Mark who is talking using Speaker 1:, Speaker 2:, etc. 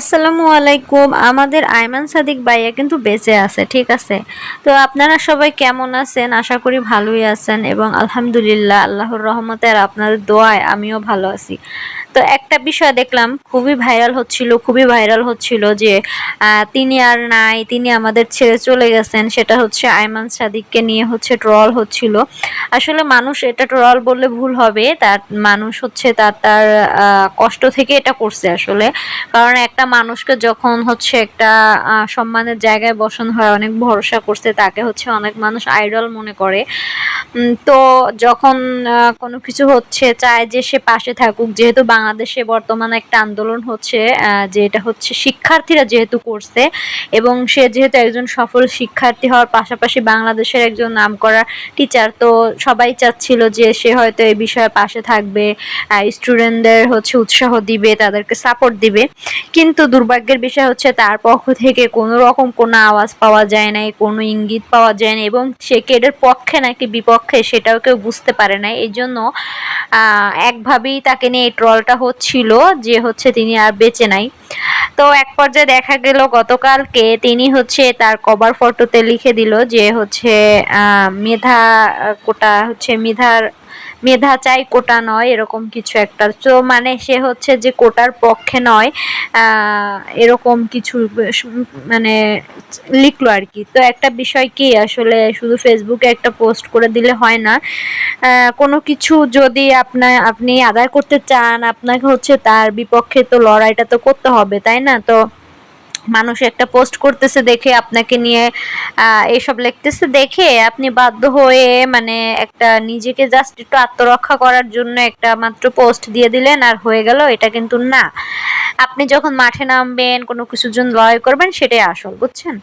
Speaker 1: আসসালামু আলাইকুম। আমাদের আয়মান সাদিক ভাইয়া কিন্তু বেঁচে আছে, ঠিক আছে? তো আপনারা সবাই কেমন আছেন? আশা করি ভালোই আছেন এবং আলহামদুলিল্লাহ আল্লাহর রহমতে আর আপনাদের দোয়ায় আমিও ভালো আছি। তো একটা বিষয় দেখলাম, খুবই ভাইরাল হচ্ছিল, খুবই ভাইরাল হচ্ছিল যে তিনি আর নাই, তিনি আমাদের ছেড়ে চলে গেছেন, সেটা হচ্ছে আয়মান সাদিককে নিয়ে হচ্ছে ট্রল হচ্ছিল। আসলে মানুষ এটা ট্রল বললে ভুল হবে, তার মানুষ হচ্ছে তার তার কষ্ট থেকে এটা করছে আসলে। কারণ একটা মানুষকে যখন হচ্ছে একটা সম্মানের জায়গায় বসানো হয়, অনেক ভরসা করছে, তাকে হচ্ছে অনেক মানুষ আইডল মনে করে। তো যখন কোনো কিছু হচ্ছে, চায় যে সে পাশে থাকুক, যেহেতু বাংলাদেশে বর্তমানে একটা আন্দোলন হচ্ছে যে এটা হচ্ছে শিক্ষার্থীরা যেহেতু করছে, এবং সে যেহেতু একজন সফল শিক্ষার্থী হওয়ার পাশাপাশি বাংলাদেশের একজন নাম করা টিচার তো সবাই চাচ্ছিল যে সে হয়তো এই বিষয়ে পাশে থাকবে স্টুডেন্টদের হচ্ছে উৎসাহ দিবে, তাদেরকে সাপোর্ট দিবে। কিন্তু দুর্ভাগ্যের বিষয় হচ্ছে তার পক্ষ থেকে কোনো রকম কোনো আওয়াজ পাওয়া যায় নাই, কোনো ইঙ্গিত পাওয়া যায় না এবং সে কেডের পক্ষে নাকি বিপক্ষে সেটাও কেউ বুঝতে পারে না এই জন্য একভাবেই তাকে নিয়ে এই ট্রলটা হচ্ছিল যে হচ্ছে তিনি আর বেঁচে নাই। তো এক পর্যায়ে দেখা গেল গতকালকে তিনি হচ্ছে তার কভার ফটোতে লিখে দিল যে হচ্ছে মেধা কোটা হচ্ছে মেধার মেধা চাই, কোটা নয়, এরকম কিছু একটা। তো মানে সে হচ্ছে যে কোটার পক্ষে নয় এরকম কিছু মানে লিখলো আর কি। তো একটা বিষয় কি, আসলে শুধু ফেসবুকে একটা পোস্ট করে দিলে হয় না। কোনো কিছু যদি আপনার আপনি আদায় করতে চান, আপনাকে হচ্ছে তার বিপক্ষে তো লড়াইটা তো করতে হবে, তাই না? তো মানুষ একটা পোস্ট করতেছে দেখে আপনাকে নিয়ে এসব লিখতেছে দেখে আপনি বাধ্য হয়ে মানে একটা নিজেকে জাস্ট একটু আত্মরক্ষা করার জন্য একটা মাত্র পোস্ট দিয়ে দিলেন আর হয়ে গেল, এটা কিন্তু না। আপনি যখন মাঠে নামবেন, কোনো কিছুর জন্য লড়াই করবেন, সেটাই আসল, বুঝছেন?